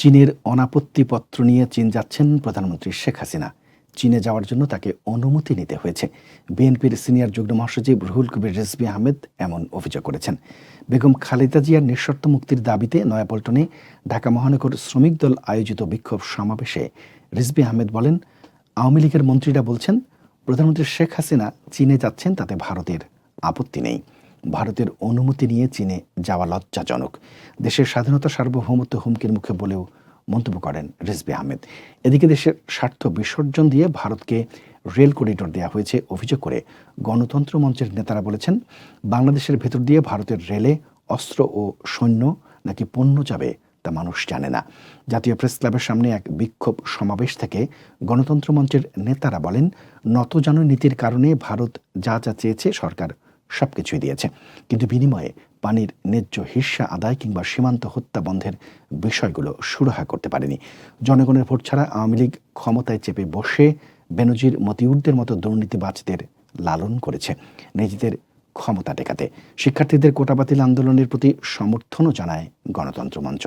চীনের অনাপত্তিপত্র নিয়ে চীন যাচ্ছেন প্রধানমন্ত্রী শেখ হাসিনা। চীনে যাওয়ার জন্য তাকে অনুমতি নিতে হয়েছে। বিএনপির সিনিয়র যুগ্ম মহাসচিব রুহুল কবির রেজবি আহমেদ এমন অভিযোগ করেছেন। বেগম খালেদা জিয়ার নিঃশর্ত মুক্তির দাবিতে নয়াপল্টনে ঢাকা মহানগর শ্রমিক দল আয়োজিত বিক্ষোভ সমাবেশে রিজবি আহমেদ বলেন, আওয়ামী লীগের মন্ত্রীরা বলছেন, প্রধানমন্ত্রী শেখ হাসিনা চীনে যাচ্ছেন, তাতে ভারতের আপত্তি নেই। ভারতের অনুমতি নিয়ে চীনে যাওয়া লজ্জাজনক। দেশের স্বাধীনতা সার্বভৌমত্ব হুমকির মুখে বলেও মন্তব্য করেন রিজবি আহমেদ। এদিকে দেশের স্বার্থ বিসর্জন দিয়ে ভারতকে রেল করিডোর দেওয়া হয়েছে অভিযোগ করে গণতন্ত্র মঞ্চের নেতারা বলেছেন, বাংলাদেশের ভেতর দিয়ে ভারতের রেলে অস্ত্র ও সৈন্য নাকি পণ্য যাবে তা মানুষ জানে না। জাতীয় প্রেস ক্লাবের সামনে এক বিক্ষোভ সমাবেশ থেকে গণতন্ত্র মঞ্চের নেতারা বলেন নতজানু নীতির কারণে ভারত যা যা চেয়েছে সরকার সবকিছুই দিয়েছে। কিন্তু বিনিময়ে পানির ন্যায্য হিস্সা আদায় কিংবা সীমান্ত হত্যা বন্ধের বিষয়গুলো সুরাহা করতে পারেনি। জনগণের ভোট ছাড়া আওয়ামী লীগ ক্ষমতায় চেপে বসে বেনজির মতিউরদের মতো দুর্নীতিবাজদের লালন করেছে নিজেদের ক্ষমতা টেকাতে। শিক্ষার্থীদের কোটা বাতিল আন্দোলনের প্রতি সমর্থনও জানায় গণতন্ত্র মঞ্চ।